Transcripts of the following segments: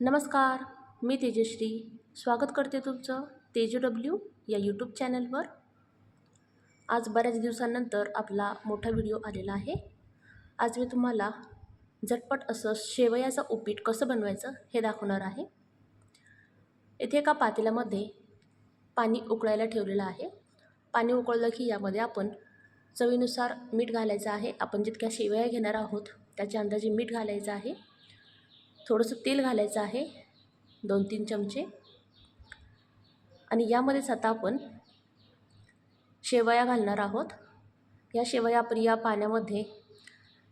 नमस्कार मी तेजश्री. स्वागत करते तुमचं तेजू डब्ल्यू या यूट्यूब चॅनलवर आज बऱ्याच दिवसांनंतर आपला मोठा व्हिडिओ आलेला आहे. आज मी तुम्हाला झटपट असं शेवयाचं उपीट कसं बनवायचं हे दाखवणार आहे. येथे एका पातेल्यामध्ये पाणी उकळायला ठेवलेलं आहे. पाणी उकळलं की यामध्ये आपण चवीनुसार मीठ घालायचं आहे. आपण जितक्या शेवया घेणार आहोत त्याच्या अंदाजे मीठ घालायचं आहे. थोडंसं तेल घालायचं आहे दोन तीन चमचे. आणि यामध्येच आता आपण शेवया घालणार आहोत. या शेवया आपण या पाण्यामध्ये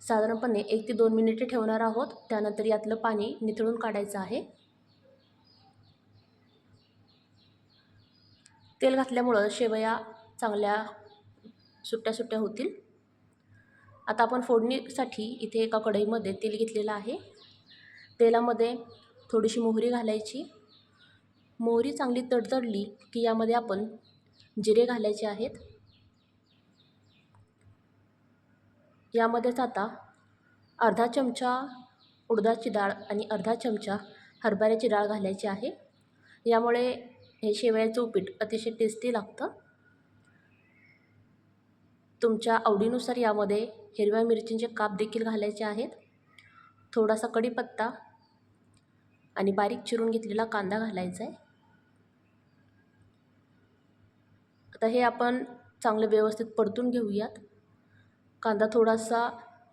साधारणपणे एक ते दोन मिनिटे ठेवणार आहोत. त्यानंतर यातलं पाणी निथळून काढायचं आहे. तेल घातल्यामुळं शेवया चांगल्या सुट्ट्या सुट्ट्या होतील. आता आपण फोडणीसाठी इथे एका कढईमध्ये तेल घेतलेलं आहे. तेलामध्ये थोडीशी मोहरी घालायची. मोहरी चांगली तडतडली की यामध्ये आपण जिरे घालायचे आहेत. यामध्येच आता अर्धा चमचा उडदाची डाळ आणि अर्धा चमचा हरभऱ्याची डाळ घालायची आहे. यामुळे हे शेवयाचं उपीट अतिशय टेस्टी लागतं. तुमच्या आवडीनुसार यामध्ये हिरव्या मिरचींचे काप देखील घालायचे आहेत. थोडासा कढीपत्ता आणि बारीक चिरून घेतलेला कांदा घालायचा आहे आता हे आपण चांगलं व्यवस्थित परतून घेऊयात. कांदा थोडासा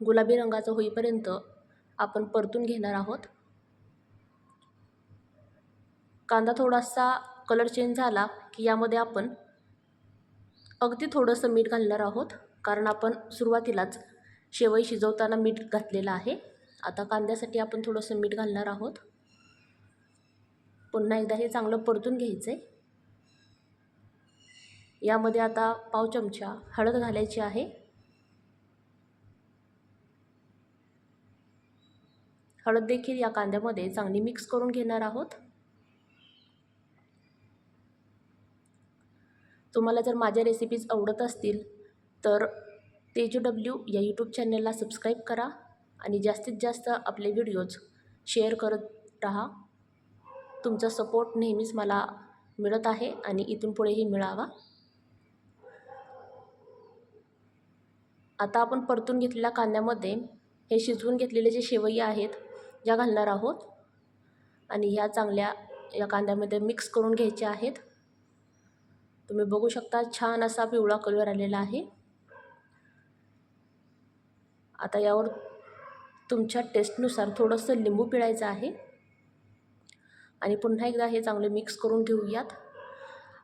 गुलाबी रंगाचा होईपर्यंत आपण परतून घेणार आहोत. कांदा थोडासा कलर चेंज झाला की यामध्ये आपण अगदी थोडंसं मीठ घालणार आहोत कारण आपण सुरुवातीलाच शेवई शिजवताना मीठ घातलेलं आहे. आता कांद्यासाठी आपण थोडंसं मीठ घालणार आहोत. पुन्हा एकदा हे चांगलं परतून घ्यायचं आहे यामध्ये आता पाव चमचा हळद घालायची आहे. हळद देखील या कांद्यामध्ये चांगली मिक्स करून घेणार आहोत. तुम्हाला जर माझ्या रेसिपीज आवडत असतील तर तेजू डब्ल्यू या यूट्यूब चॅनलला सबस्क्राईब करा. आणि जास्तीत जास्त आपले व्हिडिओज शेअर करत राहा. तुमचा सपोर्ट नेहमीच मला मिळत आहे आणि इथून पुढेही मिळावा. आता आपण परतून घेतलेल्या कांद्यामध्ये हे शिजवून घेतलेले जे शेवई आहेत ज्या घालणार आहोत. आणि ह्या चांगल्या या कांद्यामध्ये मिक्स करून घ्यायच्या आहेत. तुम्ही बघू शकता छान असा पिवळा कलर आलेला आहे. आता यावर तुमच्या टेस्टनुसार थोडंसं लिंबू पिळायचं आहे. आणि पुन्हा एकदा हे चांगले मिक्स करून घेऊयात.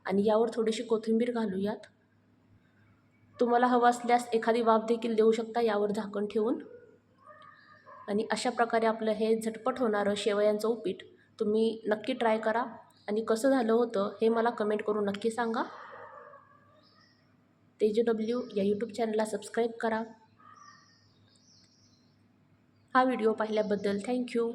आणि यावर थोडीशी कोथिंबीर घालूयात. तुम्हाला हवं असल्यास एखादी वाफ देखील देऊ शकता यावर झाकण ठेवून. आणि अशा प्रकारे आपलं हे झटपट होणारं शेवयांचं उपीट तुम्ही नक्की ट्राय करा. आणि कसं झालं होतं हे मला कमेंट करून नक्की सांगा. तेजू डब्ल्यू या यूट्यूब चॅनलला सबस्क्राईब करा. हा व्हिडिओ पाहिल्याबद्दल थँक्यू.